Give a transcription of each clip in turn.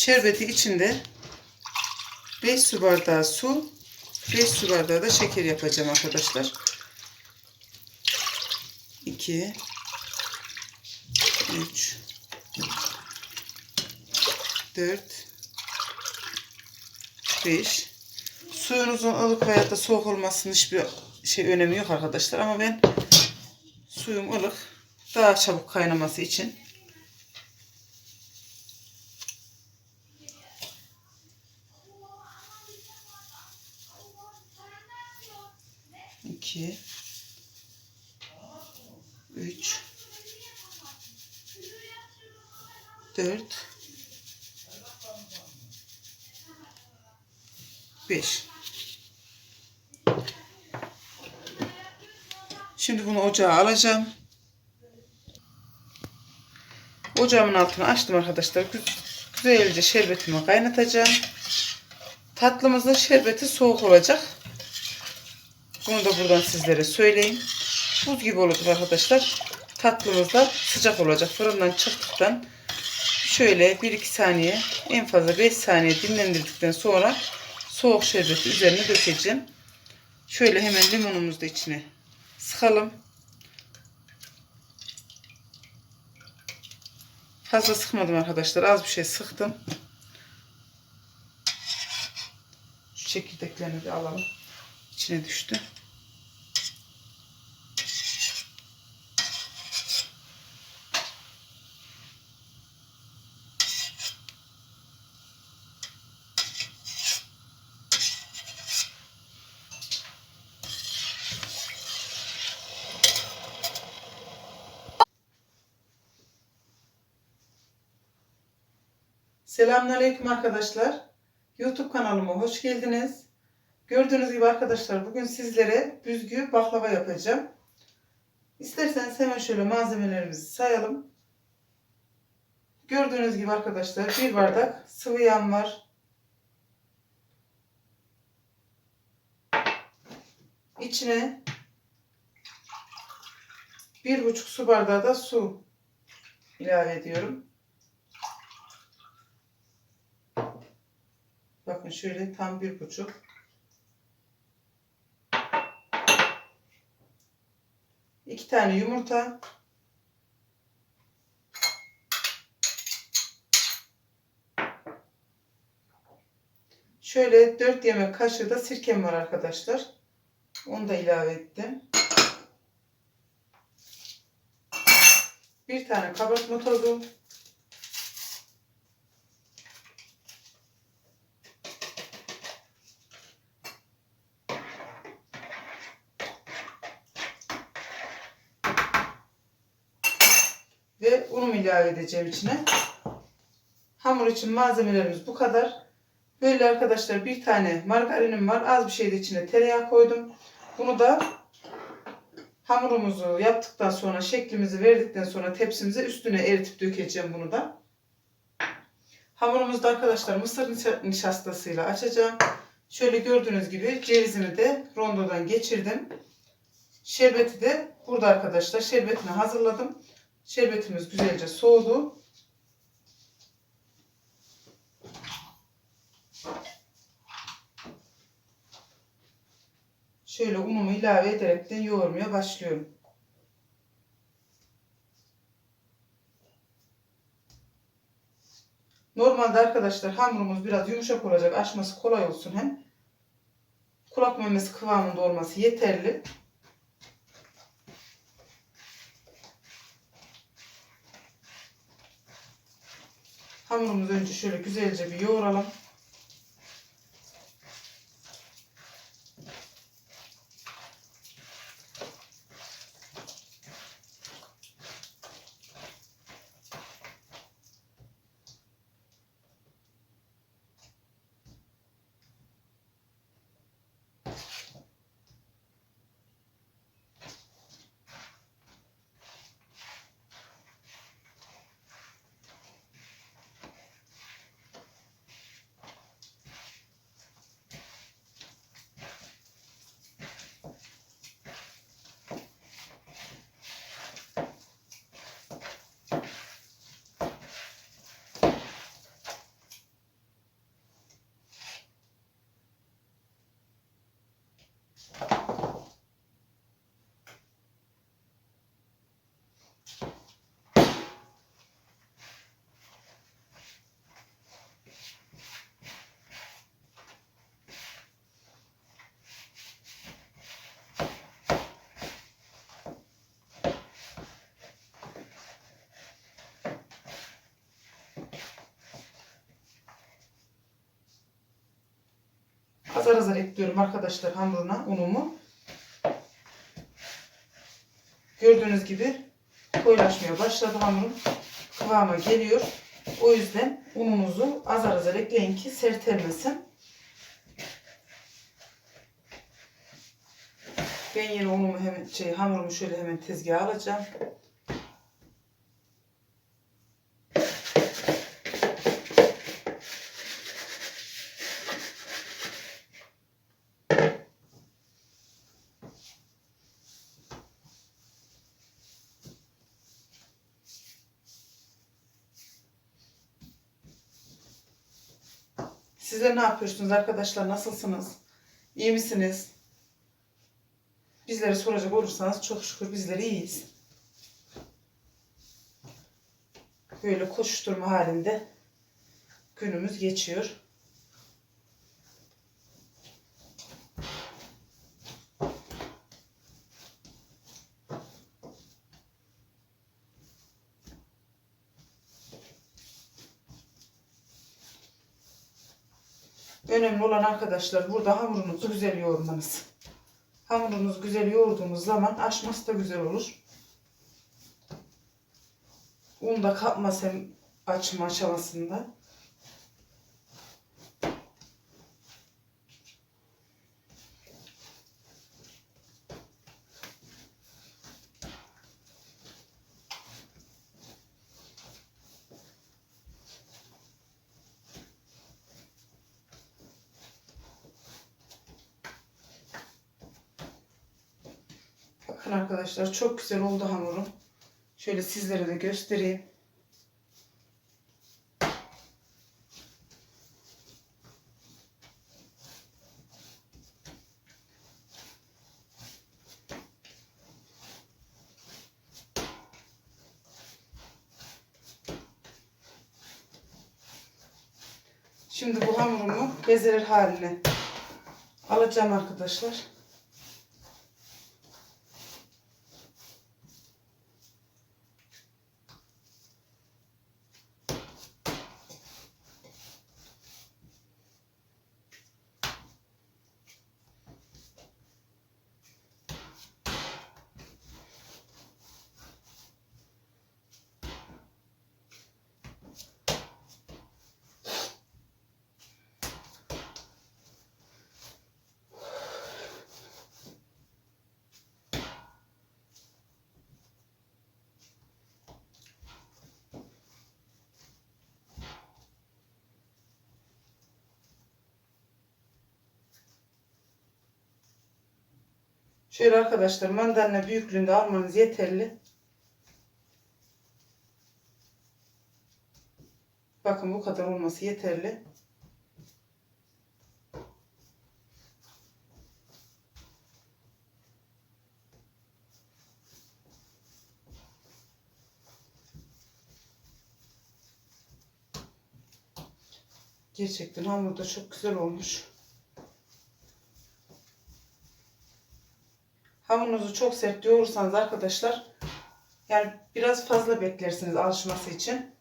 şerbeti içinde 5 su bardağı su, 5 su bardağı da şeker yapacağım arkadaşlar. 2 3 4 5 Suyunuzun ılık veya da soğuk olmasının hiçbir şey önemi yok arkadaşlar ama ben suyum ılık daha çabuk kaynaması için iki üç dört beş Şimdi bunu ocağa alacağım. Ocağımın altını açtım arkadaşlar. Gü- Güzelce şerbetimi kaynatacağım. Tatlımızın şerbeti soğuk olacak. Bunu da buradan sizlere söyleyeyim. Buz gibi olacak arkadaşlar. Tatlımız da sıcak olacak. Fırından çıktıktan şöyle 1-2 saniye en fazla 5 saniye dinlendirdikten sonra soğuk şerbeti üzerine dökeceğim. Şöyle hemen limonumuzu da içine sıkalım. Fazla sıkmadım arkadaşlar. Az bir şey sıktım. Şu çekirdeklerini de alalım. İçine düştü. Selamünaleyküm arkadaşlar. YouTube kanalıma hoş geldiniz. Gördüğünüz gibi arkadaşlar bugün sizlere büzgü baklava yapacağım. İsterseniz hemen şöyle malzemelerimizi sayalım. Gördüğünüz gibi arkadaşlar bir bardak sıvı yağ var. İçine bir buçuk su bardağı da su ilave ediyorum. Bakın şöyle tam bir buçuk. İki tane yumurta. Şöyle dört yemek kaşığı da sirkem var arkadaşlar. Onu da ilave ettim. Bir tane kabartma tozu. ve unumu ilave edeceğim içine. Hamur için malzemelerimiz bu kadar. Böyle arkadaşlar bir tane margarinim var. Az bir şey de içine tereyağı koydum. Bunu da hamurumuzu yaptıktan sonra şeklimizi verdikten sonra tepsimize üstüne eritip dökeceğim bunu da. Hamurumuzu da arkadaşlar mısır nişa- nişastasıyla açacağım. Şöyle gördüğünüz gibi cevizimi de rondodan geçirdim. Şerbeti de burada arkadaşlar. Şerbetini hazırladım. Şerbetimiz güzelce soğudu. Şöyle unumu ilave ederekten yoğurmaya başlıyorum. Normalde arkadaşlar hamurumuz biraz yumuşak olacak. Açması kolay olsun hem. Kulak memesi kıvamında olması yeterli. Hamurumuzu önce şöyle güzelce bir yoğuralım. Azar azar ekliyorum arkadaşlar hamuruna unumu. Gördüğünüz gibi koyulaşmaya başladı hamurum. Kıvama geliyor. O yüzden ununuzu azar azar ekleyin ki sertelmesin. Ben yine unumu hemen şey hamurumu şöyle hemen tezgaha alacağım. Sizler ne yapıyorsunuz arkadaşlar? Nasılsınız? İyi misiniz? Bizlere soracak olursanız çok şükür bizleri iyiyiz. Böyle koşuşturma halinde günümüz geçiyor. Önemli olan arkadaşlar burada hamurunuzu güzel yoğurmanız. Hamurunuz güzel yoğurduğunuz zaman aşması da güzel olur. Un da kapmaz hem açma aşamasında. Bakın arkadaşlar çok güzel oldu hamurum. Şöyle sizlere de göstereyim. Şimdi bu hamurumu bezeler haline alacağım arkadaşlar. Şöyle arkadaşlar mandalina büyüklüğünde almanız yeterli. Bakın bu kadar olması yeterli. Gerçekten hamur da çok güzel olmuş. Hamurunuzu çok sert yoğurursanız arkadaşlar yani biraz fazla beklersiniz alışması için.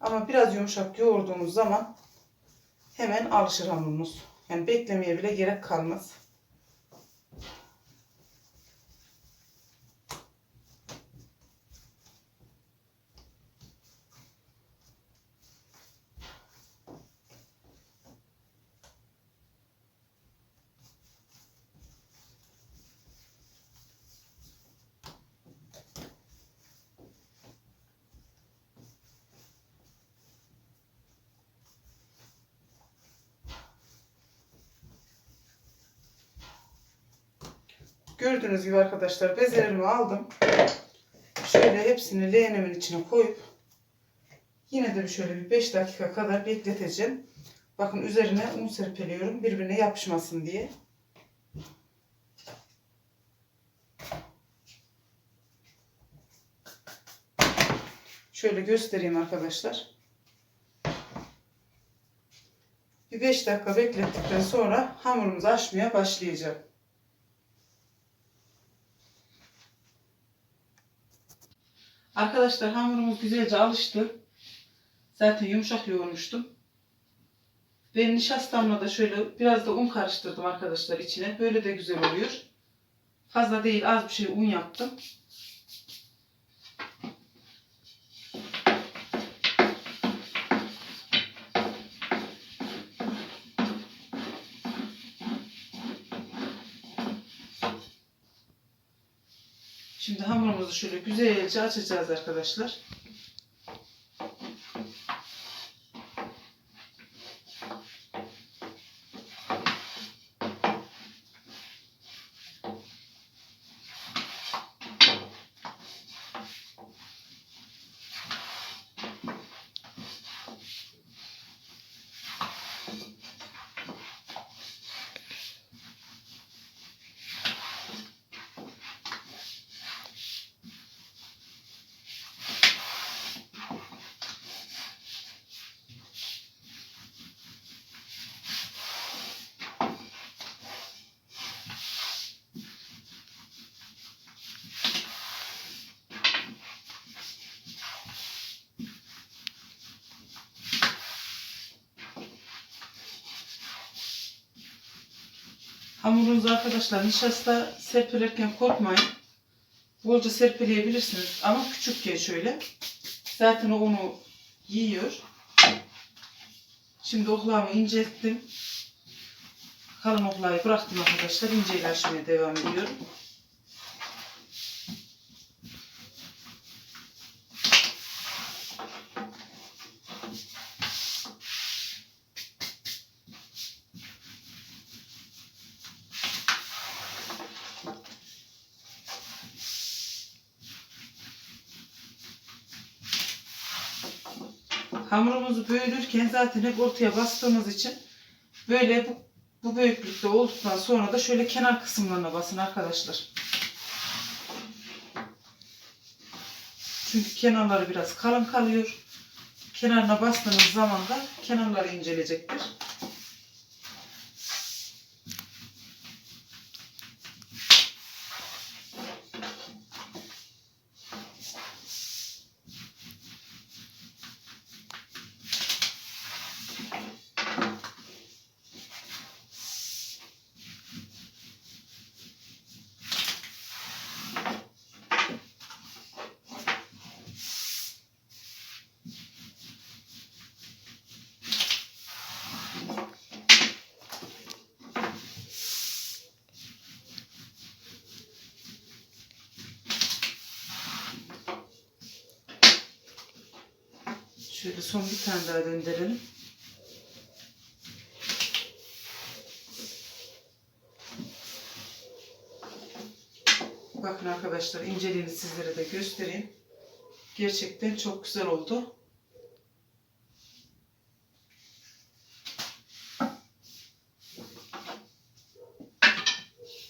Ama biraz yumuşak yoğurduğunuz zaman hemen alışır hamurunuz. Yani beklemeye bile gerek kalmaz. Gördüğünüz gibi arkadaşlar bezelerimi aldım. Şöyle hepsini leğenimin içine koyup yine de şöyle bir 5 dakika kadar bekleteceğim. Bakın üzerine un serpiliyorum birbirine yapışmasın diye. Şöyle göstereyim arkadaşlar. Bir 5 dakika beklettikten sonra hamurumuzu açmaya başlayacağım. Arkadaşlar hamurumuz güzelce alıştı. Zaten yumuşak yoğurmuştum. Ben nişastamla da şöyle biraz da un karıştırdım arkadaşlar içine. Böyle de güzel oluyor. Fazla değil az bir şey un yaptım. Şimdi hamurumuzu şöyle güzelce açacağız arkadaşlar. Hamurunuzu arkadaşlar nişasta serpilerken korkmayın. Bolca serpileyebilirsiniz ama küçükken şöyle. Zaten onu yiyor. Şimdi oklağımı incelttim. Kalın oklağı bıraktım arkadaşlar. İnceyle açmaya devam ediyorum. Hamurumuzu bölürken zaten hep ortaya bastığımız için böyle bu, bu büyüklükte olduktan sonra da şöyle kenar kısımlarına basın arkadaşlar. Çünkü kenarları biraz kalın kalıyor. Kenarına bastığınız zaman da kenarları incelecektir. Şöyle son bir tane daha döndürelim. Bakın arkadaşlar inceliğini sizlere de göstereyim. Gerçekten çok güzel oldu.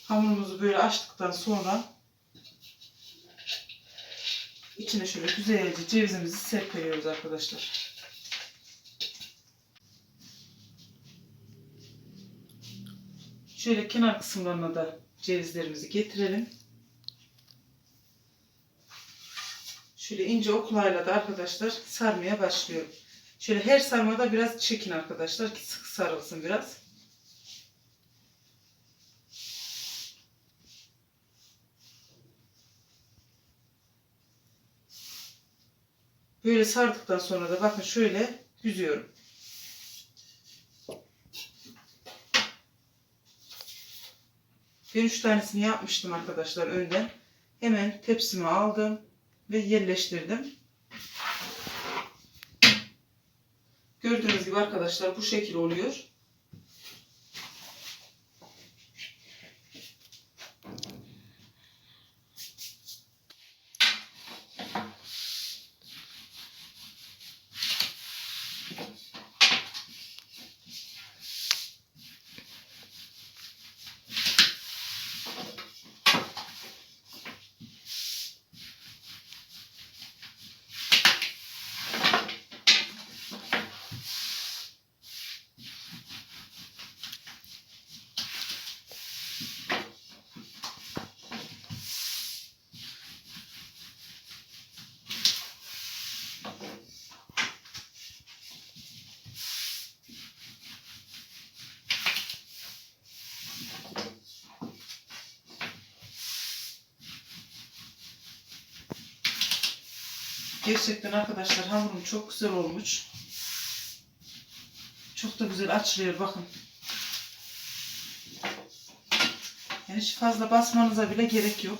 Hamurumuzu böyle açtıktan sonra içine şöyle güzelce cevizimizi serpiliyoruz arkadaşlar. Şöyle kenar kısımlarına da cevizlerimizi getirelim. Şöyle ince oklayla da arkadaşlar sarmaya başlıyorum. Şöyle her sarmada biraz çekin arkadaşlar ki sık sarılsın biraz. Böyle sardıktan sonra da bakın şöyle yüzüyorum. Ben üç tanesini yapmıştım arkadaşlar önden. Hemen tepsime aldım ve yerleştirdim. Gördüğünüz gibi arkadaşlar bu şekil oluyor. Gerçekten arkadaşlar hamurum çok güzel olmuş. Çok da güzel açılıyor bakın. Yani hiç fazla basmanıza bile gerek yok.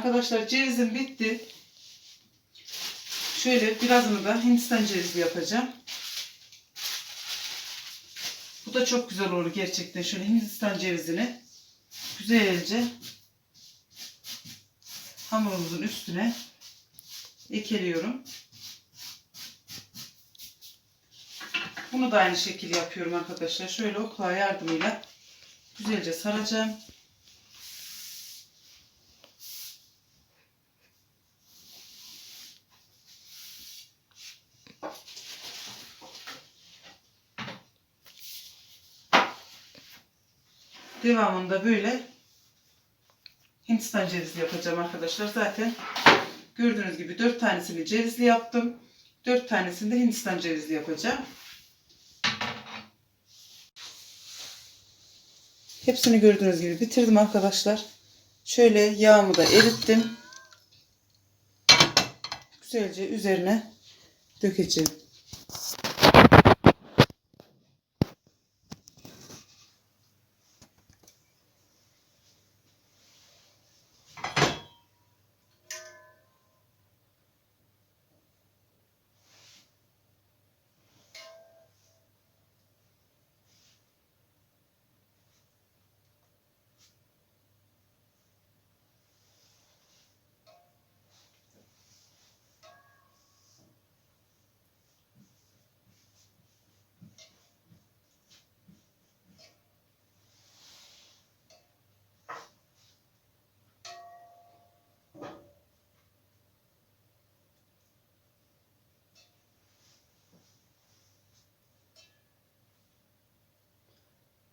Arkadaşlar cevizim bitti. Şöyle birazını da Hindistan cevizi yapacağım. Bu da çok güzel olur gerçekten. Şöyle Hindistan cevizini güzelce hamurumuzun üstüne ekeliyorum. Bunu da aynı şekilde yapıyorum arkadaşlar. Şöyle okla yardımıyla güzelce saracağım. Devamında böyle Hindistan cevizli yapacağım arkadaşlar. Zaten gördüğünüz gibi 4 tanesini cevizli yaptım. 4 tanesini de Hindistan cevizli yapacağım. Hepsini gördüğünüz gibi bitirdim arkadaşlar. Şöyle yağımı da erittim. Güzelce üzerine dökeceğim.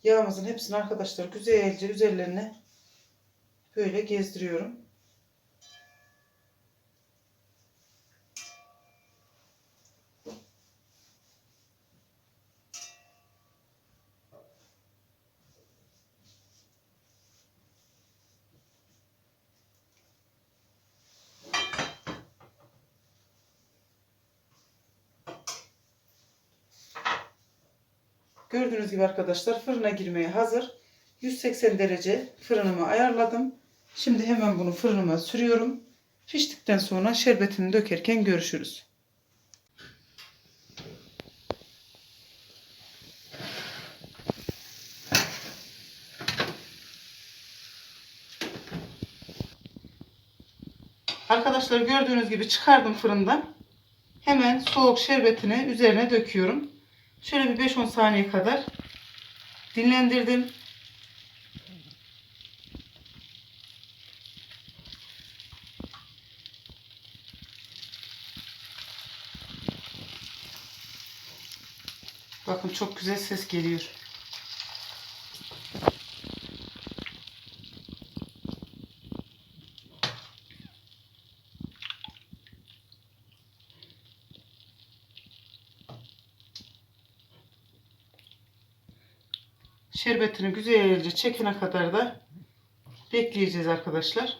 Yağımızın hepsini arkadaşlar güzelce üzerlerine böyle gezdiriyorum. Gördüğünüz gibi arkadaşlar fırına girmeye hazır. 180 derece fırınımı ayarladım. Şimdi hemen bunu fırınıma sürüyorum. Piştikten sonra şerbetini dökerken görüşürüz. Arkadaşlar gördüğünüz gibi çıkardım fırından. Hemen soğuk şerbetini üzerine döküyorum. Şöyle bir 5-10 saniye kadar dinlendirdim. Bakın çok güzel ses geliyor. Şerbetini güzelce çekene kadar da bekleyeceğiz arkadaşlar.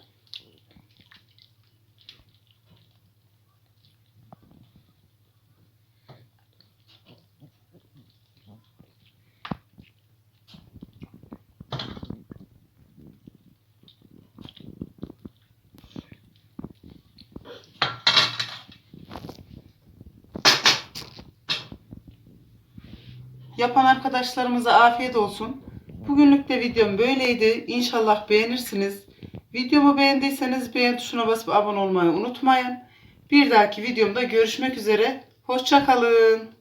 Yapan arkadaşlarımıza afiyet olsun. Bugünlük de videom böyleydi. İnşallah beğenirsiniz. Videomu beğendiyseniz beğen tuşuna basıp abone olmayı unutmayın. Bir dahaki videomda görüşmek üzere. Hoşçakalın.